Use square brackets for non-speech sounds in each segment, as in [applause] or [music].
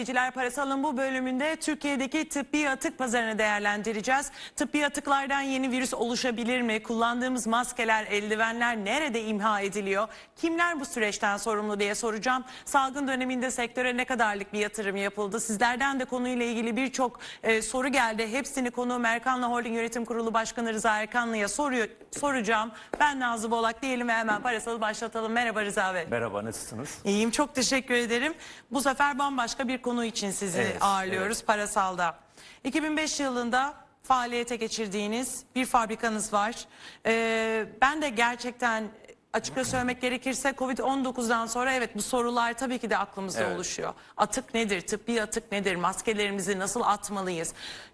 Bilgiler Parasal'ın bu bölümünde Türkiye'deki tıbbi atık pazarını değerlendireceğiz. Tıbbi atıklardan yeni virüs oluşabilir mi? Kullandığımız maskeler, eldivenler nerede imha ediliyor? Kimler bu süreçten sorumlu diye soracağım. Salgın döneminde sektöre ne kadarlık bir yatırım yapıldı? Sizlerden de konuyla ilgili birçok e, soru geldi. Hepsini konuğum Erkan'la Holding Yönetim Kurulu Başkanı Rıza Erkanlı'ya soruyor, soracağım. Ben Nazlı Bolak diyelim ve hemen Parasal'ı başlatalım. Merhaba Rıza Bey. Merhaba nasılsınız? İyiyim çok teşekkür ederim. Bu sefer bambaşka bir konu için sizi Evet, ağırlıyoruz parasalda. 2005 yılında faaliyete geçirdiğiniz bir fabrikanız var. Ee, ben de gerçekten açıkça söylemek gerekirse Covid-19'dan sonra evet bu sorular tabii ki de aklımızda Evet. oluşuyor. Atık nedir? Tıbbi atık nedir? Maskelerimizi nasıl atmalıyız?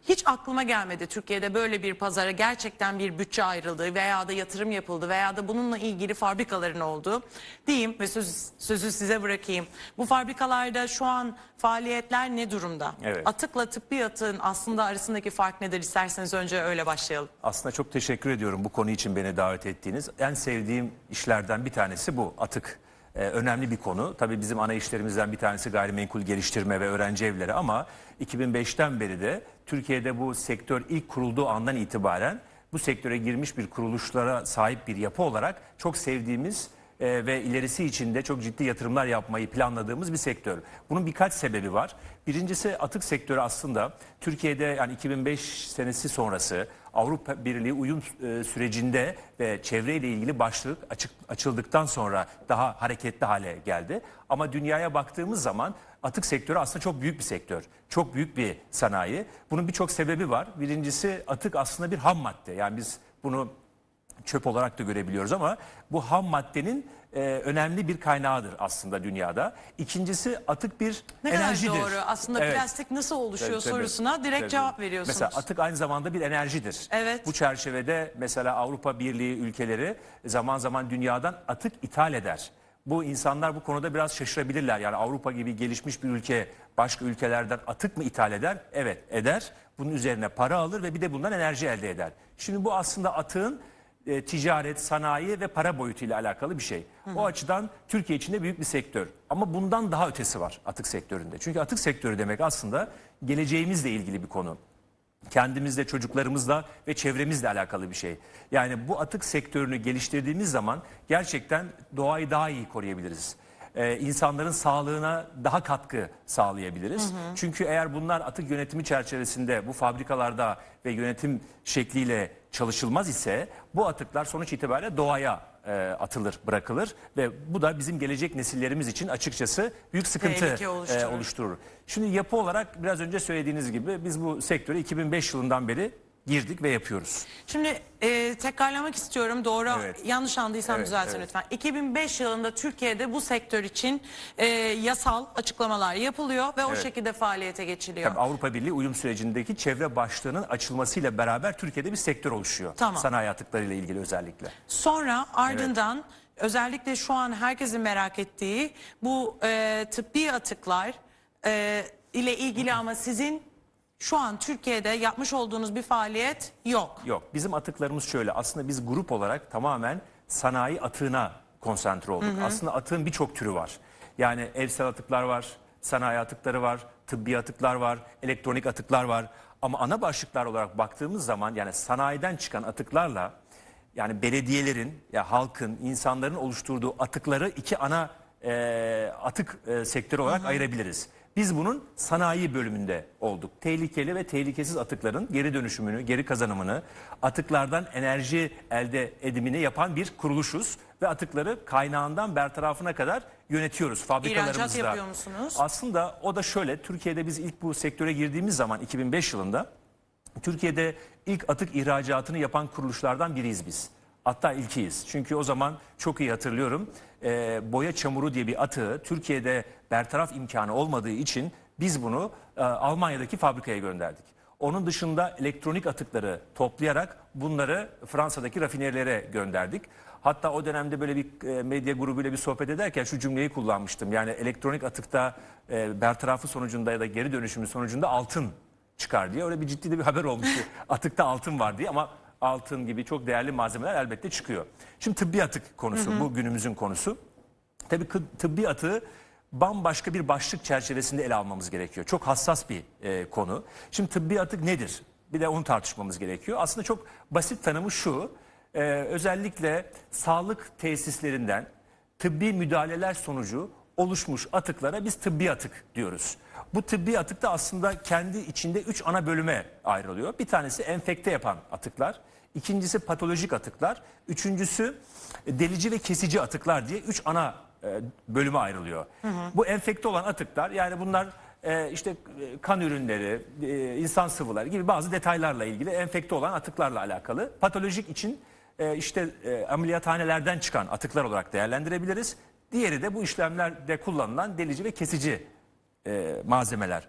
Hiç aklıma gelmedi Türkiye'de böyle bir pazara gerçekten bir bütçe ayrıldığı veya da yatırım yapıldı veya da bununla ilgili fabrikaların olduğu diyeyim ve söz, sözü size bırakayım. Bu fabrikalarda şu an faaliyetler ne durumda? Evet. Atıkla tıbbi atığın aslında arasındaki fark nedir? İsterseniz önce öyle başlayalım. Aslında çok teşekkür ediyorum bu konu için beni davet ettiğiniz. En sevdiğim işlerden bir tanesi bu atık. Ee, önemli bir konu. Tabii bizim ana işlerimizden bir tanesi gayrimenkul geliştirme ve öğrenci evleri ama 2005'ten beri de Türkiye'de bu sektör ilk kurulduğu andan itibaren bu sektöre girmiş bir kuruluşlara sahip bir yapı olarak çok sevdiğimiz e, ve ilerisi için de çok ciddi yatırımlar yapmayı planladığımız bir sektör. Bunun birkaç sebebi var. Birincisi atık sektörü aslında Türkiye'de yani 2005 senesi sonrası Avrupa Birliği uyum e, sürecinde ve çevreyle ilgili başlık açık, açıldıktan sonra daha hareketli hale geldi. Ama dünyaya baktığımız zaman atık sektörü aslında çok büyük bir sektör. Çok büyük bir sanayi. Bunun birçok sebebi var. Birincisi atık aslında bir ham madde. Yani biz bunu çöp olarak da görebiliyoruz ama bu ham maddenin e, önemli bir kaynağıdır aslında dünyada. İkincisi atık bir Ne enerjidir. kadar doğru. Aslında Evet. plastik nasıl oluşuyor Tabii, tabii. sorusuna direkt Tabii. cevap veriyorsunuz. Mesela atık aynı zamanda bir enerjidir. Evet. Bu çerçevede mesela Avrupa Birliği ülkeleri zaman zaman dünyadan atık ithal eder. Bu insanlar bu konuda biraz şaşırabilirler. Yani Avrupa gibi gelişmiş bir ülke başka ülkelerden atık mı ithal eder? Evet eder. Bunun üzerine para alır ve bir de bundan enerji elde eder. Şimdi bu aslında atığın e, ticaret, sanayi ve para boyutuyla alakalı bir şey. O açıdan Türkiye içinde büyük bir sektör. Ama bundan daha ötesi var atık sektöründe. Çünkü atık sektörü demek aslında geleceğimizle ilgili bir konu kendimizle, çocuklarımızla ve çevremizle alakalı bir şey. Yani bu atık sektörünü geliştirdiğimiz zaman gerçekten doğayı daha iyi koruyabiliriz. Ee, insanların sağlığına daha katkı sağlayabiliriz. Çünkü eğer bunlar atık yönetimi çerçevesinde bu fabrikalarda ve yönetim şekliyle çalışılmaz ise bu atıklar sonuç itibariyle doğaya e, atılır, bırakılır ve bu da bizim gelecek nesillerimiz için açıkçası büyük sıkıntı Tehlike e, oluşturur. Şimdi yapı olarak biraz önce söylediğiniz gibi biz bu sektöre 2005 yılından beri girdik ve yapıyoruz. Şimdi e, tekrarlamak istiyorum doğru Evet. yanlış anladıysam Evet, düzeltin evet. lütfen. 2005 yılında Türkiye'de bu sektör için e, yasal açıklamalar yapılıyor ve o Evet. şekilde faaliyete geçiliyor. Tabii Avrupa Birliği uyum sürecindeki çevre başlığının açılmasıyla beraber Türkiye'de bir sektör oluşuyor. Tamam. Sanayi atıklarıyla ilgili özellikle. Sonra ardından özellikle şu an herkesin merak ettiği bu e, tıbbi atıklar e, ile ilgili ama sizin şu an Türkiye'de yapmış olduğunuz bir faaliyet yok. Yok bizim atıklarımız şöyle aslında biz grup olarak tamamen sanayi atığına konsantre olduk. Aslında atığın birçok türü var. Yani evsel atıklar var, sanayi atıkları var, tıbbi atıklar var, elektronik atıklar var. Ama ana başlıklar olarak baktığımız zaman yani sanayiden çıkan atıklarla yani belediyelerin, ya halkın, insanların oluşturduğu atıkları iki ana e, atık e, sektörü olarak ayırabiliriz. Biz bunun sanayi bölümünde olduk. Tehlikeli ve tehlikesiz atıkların geri dönüşümünü, geri kazanımını, atıklardan enerji elde edimini yapan bir kuruluşuz. Ve atıkları kaynağından bertarafına kadar yönetiyoruz fabrikalarımızda. İhracat yapıyor musunuz? Aslında o da şöyle, Türkiye'de biz ilk bu sektöre girdiğimiz zaman 2005 yılında Türkiye'de ilk atık ihracatını yapan kuruluşlardan biriyiz biz. Hatta ilkiyiz. Çünkü o zaman çok iyi hatırlıyorum. E, boya çamuru diye bir atığı Türkiye'de bertaraf imkanı olmadığı için biz bunu e, Almanya'daki fabrikaya gönderdik. Onun dışında elektronik atıkları toplayarak bunları Fransa'daki rafinerilere gönderdik. Hatta o dönemde böyle bir e, medya grubuyla bir sohbet ederken şu cümleyi kullanmıştım. Yani elektronik atıkta e, bertarafı sonucunda ya da geri dönüşümü sonucunda altın çıkar diye öyle bir ciddi de bir haber olmuştu. [laughs] Atıkta altın var diye ama altın gibi çok değerli malzemeler elbette çıkıyor. Şimdi tıbbi atık konusu bu günümüzün konusu. Tabii tıbbi atığı bambaşka bir başlık çerçevesinde ele almamız gerekiyor. Çok hassas bir e, konu. Şimdi tıbbi atık nedir? Bir de onu tartışmamız gerekiyor. Aslında çok basit tanımı şu. e, özellikle sağlık tesislerinden tıbbi müdahaleler sonucu oluşmuş atıklara biz tıbbi atık diyoruz. Bu tıbbi atık da aslında kendi içinde üç ana bölüme ayrılıyor. Bir tanesi enfekte yapan atıklar, ikincisi patolojik atıklar, üçüncüsü delici ve kesici atıklar diye üç ana e, bölüme ayrılıyor. Bu enfekte olan atıklar yani bunlar e, işte e, kan ürünleri, e, insan sıvıları gibi bazı detaylarla ilgili enfekte olan atıklarla alakalı. Patolojik için e, işte e, ameliyathanelerden çıkan atıklar olarak değerlendirebiliriz. Diğeri de bu işlemlerde kullanılan delici ve kesici e, malzemeler.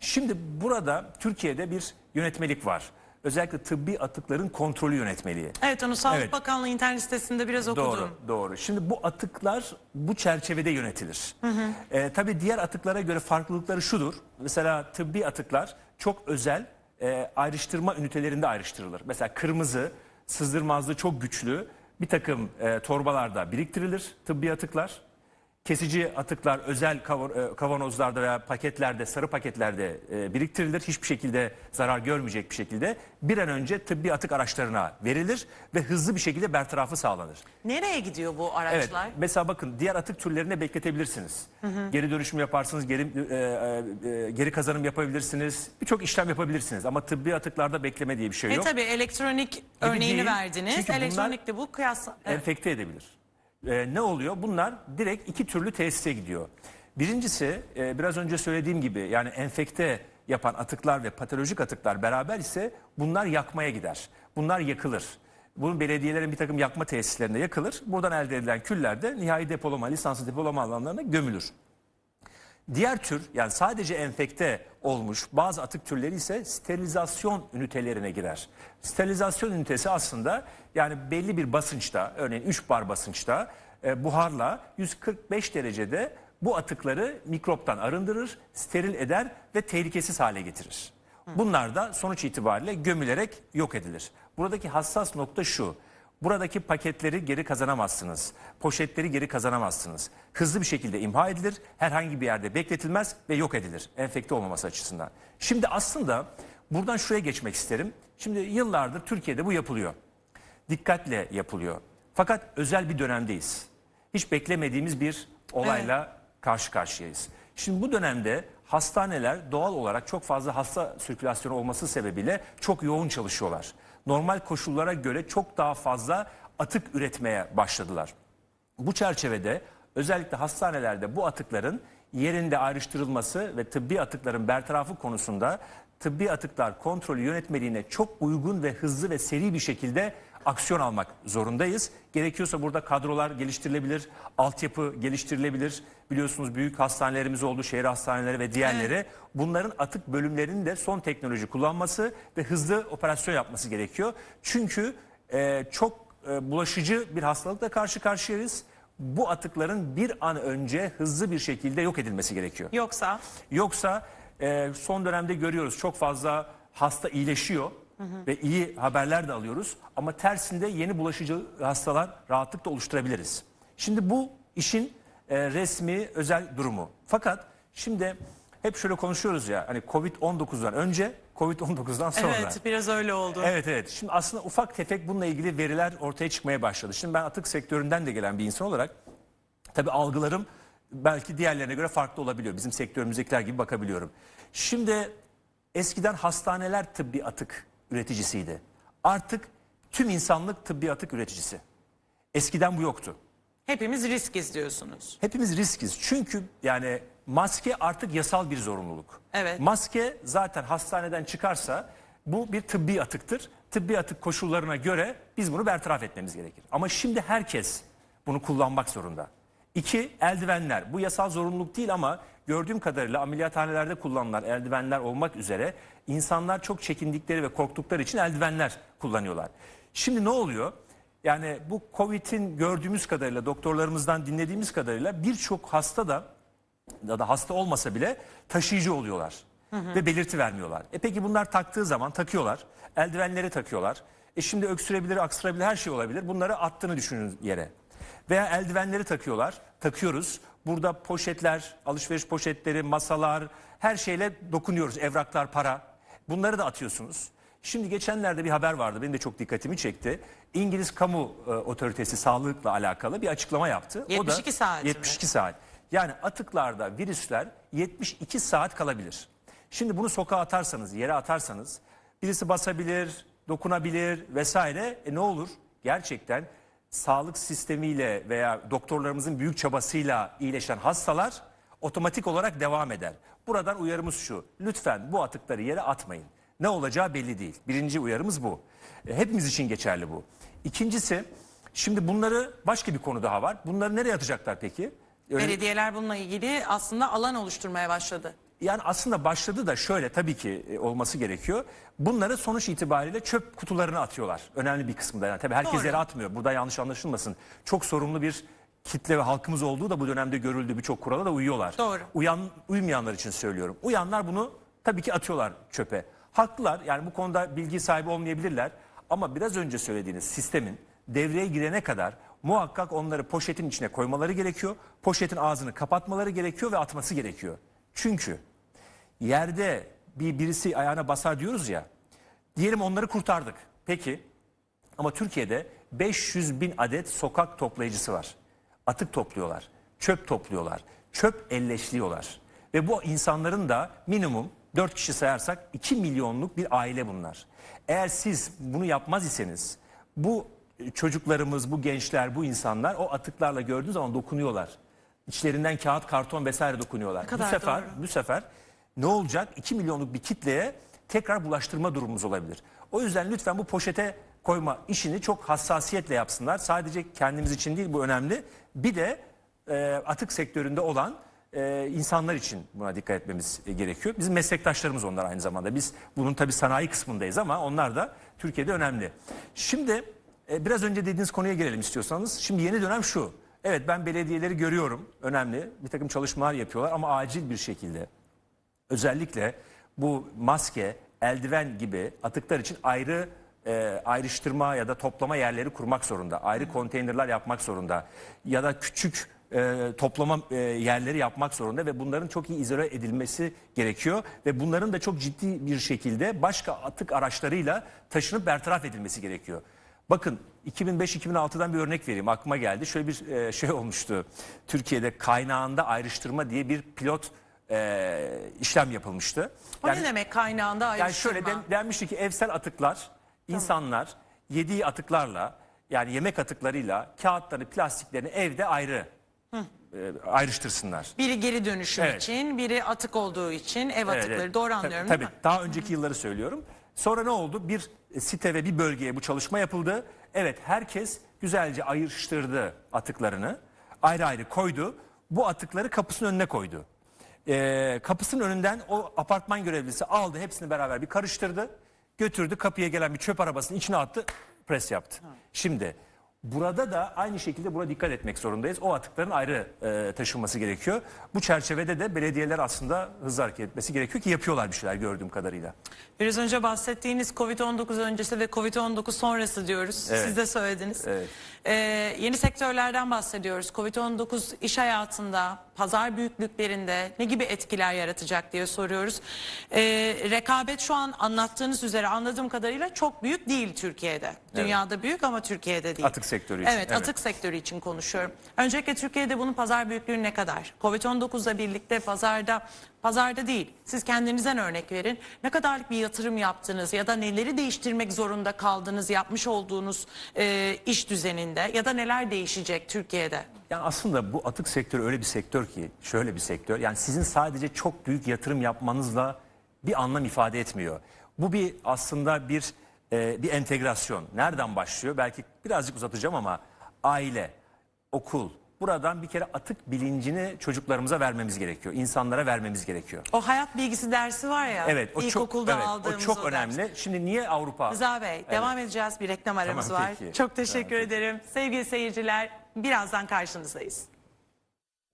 Şimdi burada Türkiye'de bir yönetmelik var. Özellikle tıbbi atıkların kontrolü yönetmeliği. Evet onu Sağlık Evet. Bakanlığı internet sitesinde biraz okudum. Doğru, doğru. Şimdi bu atıklar bu çerçevede yönetilir. Ee, tabii diğer atıklara göre farklılıkları şudur. Mesela tıbbi atıklar çok özel e, ayrıştırma ünitelerinde ayrıştırılır. Mesela kırmızı, sızdırmazlığı çok güçlü bir takım e, torbalarda biriktirilir tıbbi atıklar. Kesici atıklar özel e, kavanozlarda veya paketlerde, sarı paketlerde e, biriktirilir. Hiçbir şekilde zarar görmeyecek bir şekilde bir an önce tıbbi atık araçlarına verilir ve hızlı bir şekilde bertarafı sağlanır. Nereye gidiyor bu Evet. araçlar? Mesela bakın diğer atık türlerine bekletebilirsiniz. Geri dönüşüm yaparsınız, geri e, e, e, geri kazanım yapabilirsiniz. Birçok işlem yapabilirsiniz ama tıbbi atıklarda bekleme diye bir şey E yok. tabii elektronik örneğini değil. verdiniz. Çünkü Elektronikli bu kıyas. Evet. enfekte edebilir. Ee, ne oluyor? Bunlar direkt iki türlü tesise gidiyor. Birincisi e, biraz önce söylediğim gibi yani enfekte yapan atıklar ve patolojik atıklar beraber ise bunlar yakmaya gider. Bunlar yakılır. Bunun belediyelerin bir takım yakma tesislerinde yakılır. Buradan elde edilen küller de nihai depolama, lisanslı depolama alanlarına gömülür. Diğer tür yani sadece enfekte olmuş bazı atık türleri ise sterilizasyon ünitelerine girer. Sterilizasyon ünitesi aslında yani belli bir basınçta örneğin 3 bar basınçta e, buharla 145 derecede bu atıkları mikroptan arındırır, steril eder ve tehlikesiz hale getirir. Bunlar da sonuç itibariyle gömülerek yok edilir. Buradaki hassas nokta şu. Buradaki paketleri geri kazanamazsınız. Poşetleri geri kazanamazsınız. Hızlı bir şekilde imha edilir, herhangi bir yerde bekletilmez ve yok edilir enfekte olmaması açısından. Şimdi aslında buradan şuraya geçmek isterim. Şimdi yıllardır Türkiye'de bu yapılıyor. Dikkatle yapılıyor. Fakat özel bir dönemdeyiz. Hiç beklemediğimiz bir olayla karşı karşıyayız. Şimdi bu dönemde hastaneler doğal olarak çok fazla hasta sirkülasyonu olması sebebiyle çok yoğun çalışıyorlar. Normal koşullara göre çok daha fazla atık üretmeye başladılar. Bu çerçevede özellikle hastanelerde bu atıkların yerinde ayrıştırılması ve tıbbi atıkların bertarafı konusunda tıbbi atıklar kontrolü yönetmeliğine çok uygun ve hızlı ve seri bir şekilde aksiyon almak zorundayız. Gerekiyorsa burada kadrolar geliştirilebilir, altyapı geliştirilebilir. Biliyorsunuz büyük hastanelerimiz oldu, şehir hastaneleri ve diğerleri. Bunların atık bölümlerinin de son teknoloji kullanması ve hızlı operasyon yapması gerekiyor. Çünkü e, çok e, bulaşıcı bir hastalıkla karşı karşıyayız. Bu atıkların bir an önce hızlı bir şekilde yok edilmesi gerekiyor. Yoksa Yoksa e, son dönemde görüyoruz çok fazla hasta iyileşiyor ve iyi haberler de alıyoruz. Ama tersinde yeni bulaşıcı hastalar rahatlıkla oluşturabiliriz. Şimdi bu işin e, resmi özel durumu. Fakat şimdi hep şöyle konuşuyoruz ya hani Covid-19'dan önce Covid-19'dan sonra. evet biraz öyle oldu. Evet evet. Şimdi aslında ufak tefek bununla ilgili veriler ortaya çıkmaya başladı. Şimdi ben atık sektöründen de gelen bir insan olarak tabii algılarım belki diğerlerine göre farklı olabiliyor. Bizim sektörümüzdekiler gibi bakabiliyorum. Şimdi eskiden hastaneler tıbbi atık üreticisiydi. Artık tüm insanlık tıbbi atık üreticisi. Eskiden bu yoktu. Hepimiz risk istiyorsunuz. Hepimiz riskiz. Çünkü yani maske artık yasal bir zorunluluk. Evet. Maske zaten hastaneden çıkarsa bu bir tıbbi atıktır. Tıbbi atık koşullarına göre biz bunu bertaraf etmemiz gerekir. Ama şimdi herkes bunu kullanmak zorunda. İki, eldivenler. Bu yasal zorunluluk değil ama gördüğüm kadarıyla ameliyathanelerde kullanılan eldivenler olmak üzere insanlar çok çekindikleri ve korktukları için eldivenler kullanıyorlar. Şimdi ne oluyor? Yani bu Covid'in gördüğümüz kadarıyla doktorlarımızdan dinlediğimiz kadarıyla birçok hasta da ya da hasta olmasa bile taşıyıcı oluyorlar ve belirti vermiyorlar. E peki bunlar taktığı zaman takıyorlar, eldivenleri takıyorlar. E şimdi öksürebilir, aksırabilir her şey olabilir. Bunları attığını düşünün yere. Veya eldivenleri takıyorlar, takıyoruz. Burada poşetler, alışveriş poşetleri, masalar her şeyle dokunuyoruz. Evraklar, para. Bunları da atıyorsunuz. Şimdi geçenlerde bir haber vardı. Benim de çok dikkatimi çekti. İngiliz Kamu e, Otoritesi sağlıkla alakalı bir açıklama yaptı. 72 saat mi? 72 saat. Yani atıklarda virüsler 72 saat kalabilir. Şimdi bunu sokağa atarsanız, yere atarsanız birisi basabilir, dokunabilir vesaire. E ne olur? Gerçekten sağlık sistemiyle veya doktorlarımızın büyük çabasıyla iyileşen hastalar otomatik olarak devam eder. Buradan uyarımız şu. Lütfen bu atıkları yere atmayın. Ne olacağı belli değil. Birinci uyarımız bu. E, Hepimiz için geçerli bu. İkincisi şimdi bunları başka bir konu daha var. Bunları nereye atacaklar peki? Öyle- Belediyeler bununla ilgili aslında alan oluşturmaya başladı. Yani aslında başladı da şöyle tabii ki e, olması gerekiyor. Bunları sonuç itibariyle çöp kutularına atıyorlar. Önemli bir kısmında yani. Tabii herkes Doğru. yere atmıyor. Burada yanlış anlaşılmasın. Çok sorumlu bir kitle ve halkımız olduğu da bu dönemde görüldü. Birçok kurala da uyuyorlar. Doğru. Uyan, uymayanlar için söylüyorum. Uyanlar bunu tabii ki atıyorlar çöpe. Haklılar yani bu konuda bilgi sahibi olmayabilirler. Ama biraz önce söylediğiniz sistemin devreye girene kadar muhakkak onları poşetin içine koymaları gerekiyor. Poşetin ağzını kapatmaları gerekiyor ve atması gerekiyor. Çünkü yerde bir birisi ayağına basar diyoruz ya. Diyelim onları kurtardık. Peki ama Türkiye'de 500 bin adet sokak toplayıcısı var. Atık topluyorlar, çöp topluyorlar, çöp elleşliyorlar. Ve bu insanların da minimum 4 kişi sayarsak 2 milyonluk bir aile bunlar. Eğer siz bunu yapmaz iseniz bu çocuklarımız, bu gençler, bu insanlar o atıklarla gördüğü zaman dokunuyorlar. İçlerinden kağıt, karton vesaire dokunuyorlar. bu sefer doğru. bu sefer ne olacak? 2 milyonluk bir kitleye tekrar bulaştırma durumumuz olabilir. O yüzden lütfen bu poşete koyma işini çok hassasiyetle yapsınlar. Sadece kendimiz için değil bu önemli. Bir de e, atık sektöründe olan e, insanlar için buna dikkat etmemiz gerekiyor. Bizim meslektaşlarımız onlar aynı zamanda. Biz bunun tabii sanayi kısmındayız ama onlar da Türkiye'de önemli. Şimdi e, biraz önce dediğiniz konuya gelelim istiyorsanız. Şimdi yeni dönem şu. Evet ben belediyeleri görüyorum. Önemli. Bir takım çalışmalar yapıyorlar ama acil bir şekilde özellikle bu maske, eldiven gibi atıklar için ayrı e, ayrıştırma ya da toplama yerleri kurmak zorunda. Ayrı konteynerler yapmak zorunda. Ya da küçük e, toplama e, yerleri yapmak zorunda ve bunların çok iyi izole edilmesi gerekiyor. Ve bunların da çok ciddi bir şekilde başka atık araçlarıyla taşınıp bertaraf edilmesi gerekiyor. Bakın 2005-2006'dan bir örnek vereyim aklıma geldi. Şöyle bir e, şey [laughs] olmuştu. Türkiye'de kaynağında ayrıştırma diye bir pilot e, işlem yapılmıştı. O ne demek kaynağında Yani ayrıştırma? şöyle den- denmişti ki evsel atıklar insanlar yediği atıklarla yani yemek atıklarıyla kağıtlarını plastiklerini evde ayrı e, ayrıştırsınlar. Biri geri dönüşüm Evet. için, biri atık olduğu için ev atıkları. Evet, evet. Doğru Tabii, anlıyorum tabii. değil mi? Daha önceki yılları söylüyorum. Sonra ne oldu? Bir site ve bir bölgeye bu çalışma yapıldı. Evet herkes güzelce ayrıştırdı atıklarını. Ayrı ayrı koydu. Bu atıkları kapısının önüne koydu. Ee, kapısının önünden o apartman görevlisi aldı hepsini beraber bir karıştırdı. Götürdü kapıya gelen bir çöp arabasının içine attı. Pres yaptı. Şimdi burada da aynı şekilde buna dikkat etmek zorundayız. O atıkların ayrı e, taşınması gerekiyor. Bu çerçevede de belediyeler aslında hızlı hareket etmesi gerekiyor ki yapıyorlar bir şeyler gördüğüm kadarıyla. Biraz önce bahsettiğiniz Covid-19 öncesi ve Covid-19 sonrası diyoruz. Evet. Siz de söylediniz. Evet. Ee, yeni sektörlerden bahsediyoruz. Covid-19 iş hayatında, pazar büyüklüklerinde ne gibi etkiler yaratacak diye soruyoruz. Ee, rekabet şu an anlattığınız üzere anladığım kadarıyla çok büyük değil Türkiye'de. Dünyada büyük ama Türkiye'de değil. Atık sektörü için, Evet, evet. atık sektörü için konuşuyorum. Öncelikle Türkiye'de bunun pazar büyüklüğü ne kadar? Covid-19'la birlikte pazarda pazarda değil. Siz kendinizden örnek verin. Ne kadarlık bir yatırım yaptınız ya da neleri değiştirmek zorunda kaldınız yapmış olduğunuz e, iş düzeninde ya da neler değişecek Türkiye'de? Yani aslında bu atık sektörü öyle bir sektör ki şöyle bir sektör. Yani sizin sadece çok büyük yatırım yapmanızla bir anlam ifade etmiyor. Bu bir aslında bir e, bir entegrasyon. Nereden başlıyor? Belki birazcık uzatacağım ama aile, okul. Buradan bir kere atık bilincini çocuklarımıza vermemiz gerekiyor. İnsanlara vermemiz gerekiyor. O hayat bilgisi dersi var ya. Evet, o çok ilkokulda evet, o aldığımız çok ders. önemli. Şimdi niye Avrupa? Rıza Bey devam edeceğiz. Bir reklam aramız Tamam, var. peki. Çok teşekkür Tamam, peki. ederim. Sevgili seyirciler birazdan karşınızdayız.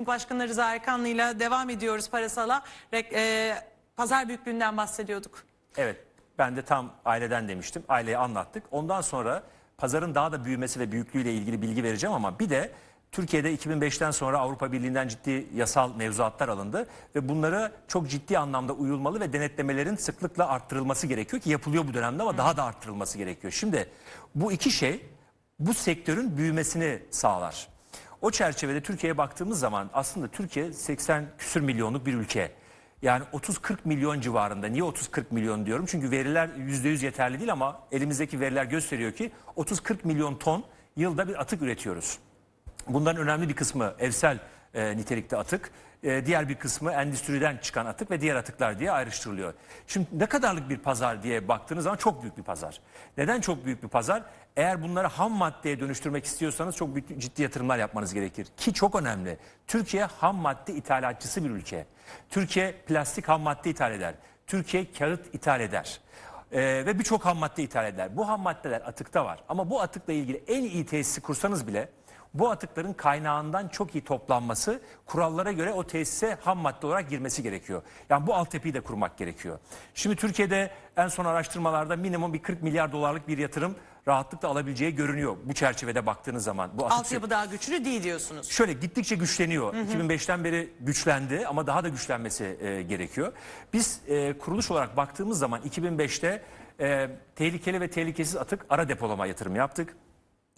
Başkanı Rıza Erkanlı ile devam ediyoruz Parasal'a. Rek- e, pazar büyüklüğünden bahsediyorduk. Evet ben de tam aileden demiştim. Aileyi anlattık. Ondan sonra pazarın daha da büyümesi ve büyüklüğüyle ilgili bilgi vereceğim ama bir de Türkiye'de 2005'ten sonra Avrupa Birliği'nden ciddi yasal mevzuatlar alındı ve bunlara çok ciddi anlamda uyulmalı ve denetlemelerin sıklıkla arttırılması gerekiyor ki yapılıyor bu dönemde ama daha da arttırılması gerekiyor. Şimdi bu iki şey bu sektörün büyümesini sağlar. O çerçevede Türkiye'ye baktığımız zaman aslında Türkiye 80 küsür milyonluk bir ülke. Yani 30-40 milyon civarında. Niye 30-40 milyon diyorum? Çünkü veriler %100 yeterli değil ama elimizdeki veriler gösteriyor ki 30-40 milyon ton yılda bir atık üretiyoruz. Bunların önemli bir kısmı evsel e, nitelikte atık. E, diğer bir kısmı endüstriden çıkan atık ve diğer atıklar diye ayrıştırılıyor. Şimdi ne kadarlık bir pazar diye baktığınız zaman çok büyük bir pazar. Neden çok büyük bir pazar? Eğer bunları ham maddeye dönüştürmek istiyorsanız çok büyük, ciddi yatırımlar yapmanız gerekir. Ki çok önemli. Türkiye ham madde ithalatçısı bir ülke. Türkiye plastik ham madde ithal eder. Türkiye kağıt ithal eder. Ee, ve birçok ham madde ithal eder. Bu ham maddeler atıkta var. Ama bu atıkla ilgili en iyi tesisi kursanız bile bu atıkların kaynağından çok iyi toplanması, kurallara göre o tesise ham madde olarak girmesi gerekiyor. Yani bu altyapıyı da kurmak gerekiyor. Şimdi Türkiye'de en son araştırmalarda minimum bir 40 milyar dolarlık bir yatırım rahatlıkla alabileceği görünüyor. Bu çerçevede baktığınız zaman. Bu atık Altyapı daha güçlü değil diyorsunuz. Şöyle gittikçe güçleniyor. 2005'ten beri güçlendi ama daha da güçlenmesi e, gerekiyor. Biz e, kuruluş olarak baktığımız zaman 2005'te e, tehlikeli ve tehlikesiz atık ara depolama yatırımı yaptık.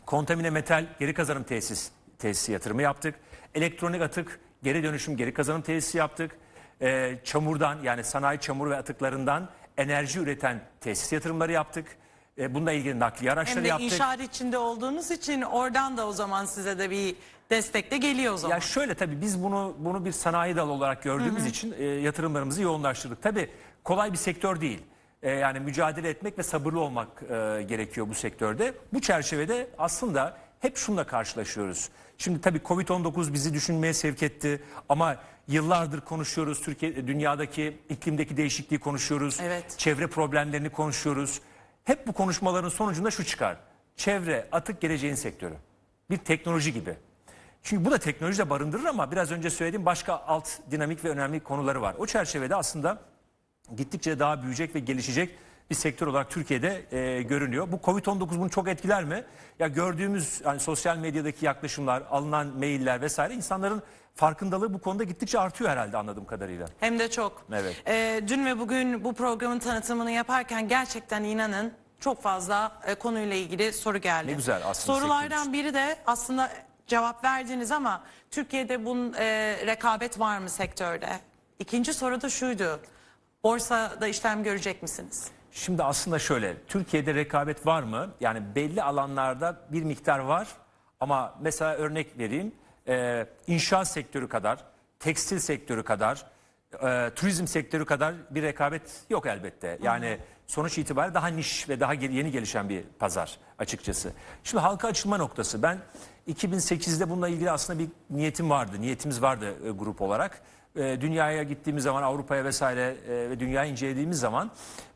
Kontamine metal geri kazanım tesis tesisi yatırımı yaptık. Elektronik atık geri dönüşüm geri kazanım tesisi yaptık. E, çamurdan yani sanayi çamur ve atıklarından enerji üreten tesis yatırımları yaptık. E, bununla ilgili nakliye araçları Hem de yaptık. inşaat içinde olduğunuz için oradan da o zaman size de bir destek de geliyor o zaman. Ya şöyle tabii biz bunu bunu bir sanayi dalı olarak gördüğümüz için e, yatırımlarımızı yoğunlaştırdık. Tabii kolay bir sektör değil. E, yani mücadele etmek ve sabırlı olmak e, gerekiyor bu sektörde. Bu çerçevede aslında hep şunla karşılaşıyoruz. Şimdi tabii Covid-19 bizi düşünmeye sevk etti ama yıllardır konuşuyoruz. Türkiye dünyadaki iklimdeki değişikliği konuşuyoruz. Evet. Çevre problemlerini konuşuyoruz. Hep bu konuşmaların sonucunda şu çıkar. Çevre, atık geleceğin sektörü. Bir teknoloji gibi. Çünkü bu da teknoloji de barındırır ama biraz önce söylediğim başka alt dinamik ve önemli konuları var. O çerçevede aslında gittikçe daha büyüyecek ve gelişecek bir sektör olarak Türkiye'de e, görünüyor. Bu Covid-19 bunu çok etkiler mi? Ya gördüğümüz hani sosyal medyadaki yaklaşımlar, alınan mailler vesaire insanların farkındalığı bu konuda gittikçe artıyor herhalde anladığım kadarıyla. Hem de çok. Evet. Ee, dün ve bugün bu programın tanıtımını yaparken gerçekten inanın çok fazla e, konuyla ilgili soru geldi. Ne güzel aslında Sorulardan biri de aslında cevap verdiniz ama Türkiye'de bunun e, rekabet var mı sektörde? İkinci soru da şuydu. Borsada işlem görecek misiniz? Şimdi aslında şöyle, Türkiye'de rekabet var mı? Yani belli alanlarda bir miktar var ama mesela örnek vereyim, e, inşaat sektörü kadar, tekstil sektörü kadar, e, turizm sektörü kadar bir rekabet yok elbette. Yani sonuç itibariyle daha niş ve daha yeni gelişen bir pazar açıkçası. Şimdi halka açılma noktası, ben 2008'de bununla ilgili aslında bir niyetim vardı, niyetimiz vardı e, grup olarak e, dünyaya gittiğimiz zaman Avrupa'ya vesaire e, ve dünyayı incelediğimiz zaman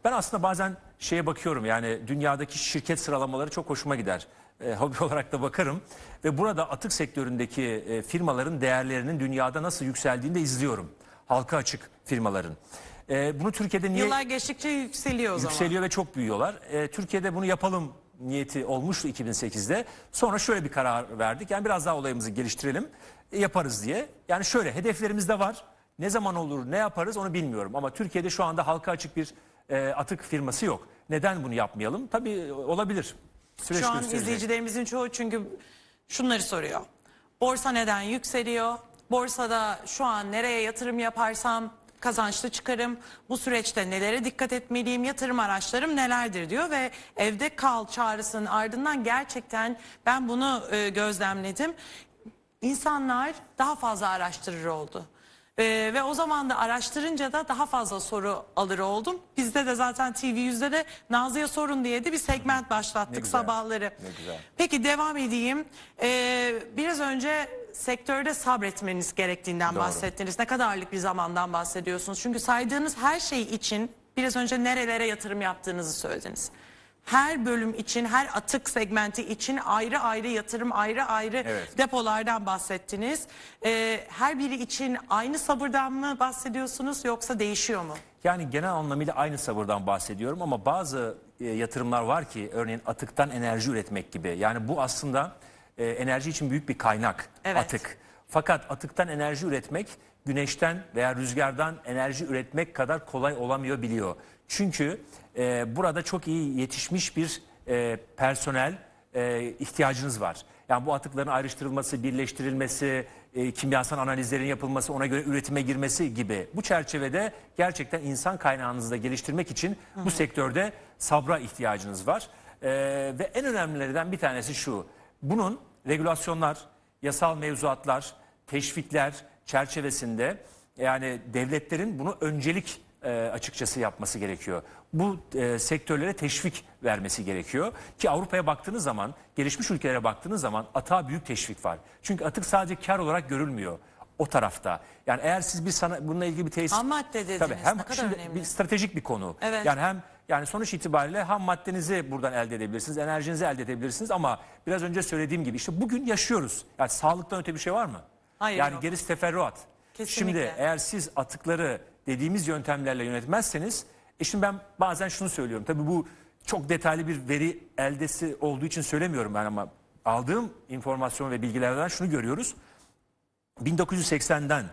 ben aslında bazen şeye bakıyorum yani dünyadaki şirket sıralamaları çok hoşuma gider. E, hobi [laughs] olarak da bakarım ve burada atık sektöründeki e, firmaların değerlerinin dünyada nasıl yükseldiğini de izliyorum. Halka açık firmaların. E, bunu Türkiye'de niye Yıllar geçtikçe yükseliyor o zaman. yükseliyor ve çok büyüyorlar. E, Türkiye'de bunu yapalım niyeti olmuştu 2008'de. Sonra şöyle bir karar verdik. Yani biraz daha olayımızı geliştirelim, e, yaparız diye. Yani şöyle hedeflerimiz de var. Ne zaman olur, ne yaparız onu bilmiyorum. Ama Türkiye'de şu anda halka açık bir e, atık firması yok. Neden bunu yapmayalım? Tabii e, olabilir. Süreç Şu an gösterecek. izleyicilerimizin çoğu çünkü şunları soruyor. Borsa neden yükseliyor? Borsada şu an nereye yatırım yaparsam kazançlı çıkarım. Bu süreçte nelere dikkat etmeliyim? Yatırım araçlarım nelerdir diyor ve evde kal çağrısının ardından gerçekten ben bunu e, gözlemledim. İnsanlar daha fazla araştırır oldu. Ee, ve o zaman da araştırınca da daha fazla soru alır oldum. Bizde de zaten TV100'de de Nazlı'ya sorun diye de bir segment başlattık güzel, sabahları. ne güzel. Peki devam edeyim. Ee, biraz önce sektörde sabretmeniz gerektiğinden Doğru. bahsettiniz. Ne kadarlık bir zamandan bahsediyorsunuz? Çünkü saydığınız her şey için biraz önce nerelere yatırım yaptığınızı söylediniz. Her bölüm için, her atık segmenti için ayrı ayrı yatırım, ayrı ayrı Evet. depolardan bahsettiniz. Ee, her biri için aynı sabırdan mı bahsediyorsunuz yoksa değişiyor mu? Yani genel anlamıyla aynı sabırdan bahsediyorum ama bazı e, yatırımlar var ki örneğin atıktan enerji üretmek gibi. Yani bu aslında e, enerji için büyük bir kaynak Evet. atık. Fakat atıktan enerji üretmek güneşten veya rüzgardan enerji üretmek kadar kolay olamıyor biliyor. Çünkü e, burada çok iyi yetişmiş bir e, personel e, ihtiyacınız var. Yani bu atıkların ayrıştırılması, birleştirilmesi, e, kimyasal analizlerin yapılması, ona göre üretime girmesi gibi. Bu çerçevede gerçekten insan kaynağınızı da geliştirmek için bu sektörde sabra ihtiyacınız var. E, ve en önemlilerinden bir tanesi şu. Bunun regülasyonlar, yasal mevzuatlar, teşvikler çerçevesinde yani devletlerin bunu öncelik e, açıkçası yapması gerekiyor. Bu e, sektörlere teşvik vermesi gerekiyor ki Avrupa'ya baktığınız zaman, gelişmiş ülkelere baktığınız zaman atığa büyük teşvik var. Çünkü atık sadece kar olarak görülmüyor o tarafta. Yani eğer siz bir sana bununla ilgili bir tesis Ham madde dediniz. Tabii hem Ne kadar şimdi önemli. bir stratejik bir konu. Evet. Yani hem yani sonuç itibariyle ham maddenizi buradan elde edebilirsiniz, enerjinizi elde edebilirsiniz ama biraz önce söylediğim gibi işte bugün yaşıyoruz. Yani sağlıktan öte bir şey var mı? Hayır, Yani yok. gerisi teferruat. Kesinlikle. Şimdi eğer siz atıkları dediğimiz yöntemlerle yönetmezseniz, e şimdi ben bazen şunu söylüyorum. Tabii bu çok detaylı bir veri eldesi olduğu için söylemiyorum ben ama aldığım informasyon ve bilgilerden şunu görüyoruz. 1980'den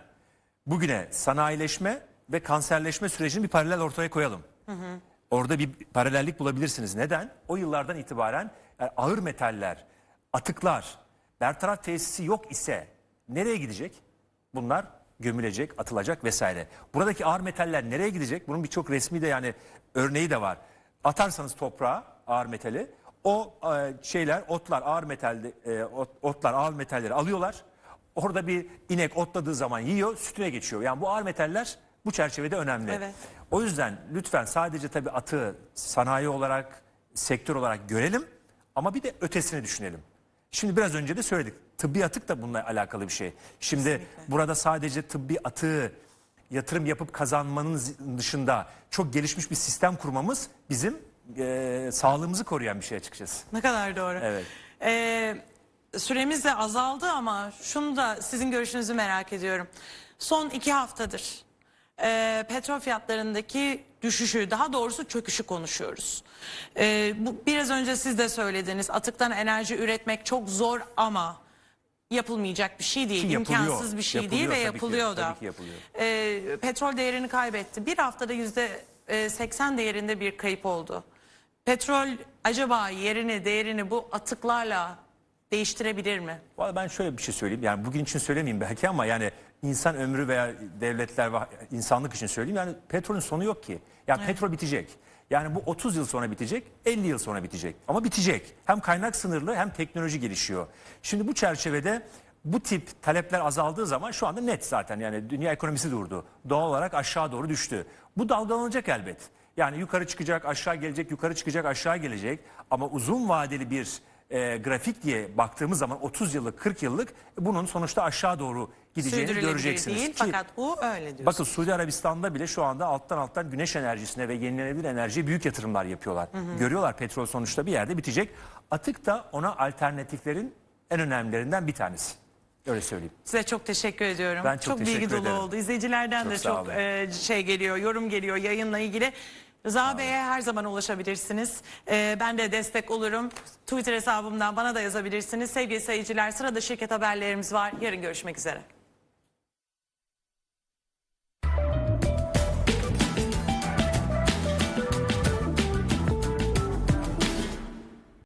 bugüne sanayileşme ve kanserleşme sürecini bir paralel ortaya koyalım. Orada bir paralellik bulabilirsiniz. Neden? O yıllardan itibaren yani ağır metaller, atıklar, bertaraf tesisi yok ise nereye gidecek? Bunlar gömülecek, atılacak vesaire. Buradaki ağır metaller nereye gidecek? Bunun birçok resmi de yani örneği de var. Atarsanız toprağa ağır metali o e, şeyler otlar ağır metalde e, ot- otlar ağır metalleri alıyorlar. Orada bir inek otladığı zaman yiyor, sütüne geçiyor. Yani bu ağır metaller bu çerçevede önemli. Evet. O yüzden lütfen sadece tabii atığı sanayi olarak, sektör olarak görelim ama bir de ötesini düşünelim. Şimdi biraz önce de söyledik. Tıbbi atık da bununla alakalı bir şey. Şimdi Kesinlikle. burada sadece tıbbi atığı yatırım yapıp kazanmanın dışında çok gelişmiş bir sistem kurmamız bizim eee, sağlığımızı koruyan bir şey açıkçası. Ne kadar doğru. Evet. Ee, süremiz de azaldı ama şunu da sizin görüşünüzü merak ediyorum. Son iki haftadır e, petrol fiyatlarındaki düşüşü daha doğrusu çöküşü konuşuyoruz. Ee, bu, biraz önce siz de söylediniz atıktan enerji üretmek çok zor ama yapılmayacak bir şey değil. Ki yapılıyor. imkansız bir şey değil Yapılıyor ve tabii ki, yapılıyor da. tabii ki yapılıyor. Ee, petrol değerini kaybetti. Bir haftada yüzde e, 80 değerinde bir kayıp oldu. Petrol acaba yerini, değerini bu atıklarla değiştirebilir mi? Vallahi ben şöyle bir şey söyleyeyim. Yani bugün için söylemeyeyim belki ama yani insan ömrü veya devletler insanlık için söyleyeyim. Yani petrolün sonu yok ki. Ya petrol bitecek. Yani bu 30 yıl sonra bitecek, 50 yıl sonra bitecek. Ama bitecek. Hem kaynak sınırlı hem teknoloji gelişiyor. Şimdi bu çerçevede bu tip talepler azaldığı zaman şu anda net zaten yani dünya ekonomisi durdu. Doğal olarak aşağı doğru düştü. Bu dalgalanacak elbet. Yani yukarı çıkacak, aşağı gelecek, yukarı çıkacak, aşağı gelecek. Ama uzun vadeli bir e, grafik diye baktığımız zaman 30 yıllık 40 yıllık bunun sonuçta aşağı doğru gideceğini Sürdürülebilir göreceksiniz. değil Ki- fakat bu öyle diyorsun. Bakın Suudi Arabistan'da bile şu anda alttan alttan güneş enerjisine ve yenilenebilir enerjiye büyük yatırımlar yapıyorlar. Görüyorlar petrol sonuçta bir yerde bitecek. Atık da ona alternatiflerin en önemlilerinden bir tanesi. Öyle söyleyeyim. Size çok teşekkür ediyorum. Ben çok bilgi teşekkür dolu ederim. oldu. İzleyicilerden Çok de çok e, şey geliyor, yorum geliyor yayınla ilgili. Rıza Bey'e her zaman ulaşabilirsiniz. E, ben de destek olurum. Twitter hesabımdan bana da yazabilirsiniz. Sevgili seyirciler sırada şirket haberlerimiz var. Yarın görüşmek üzere.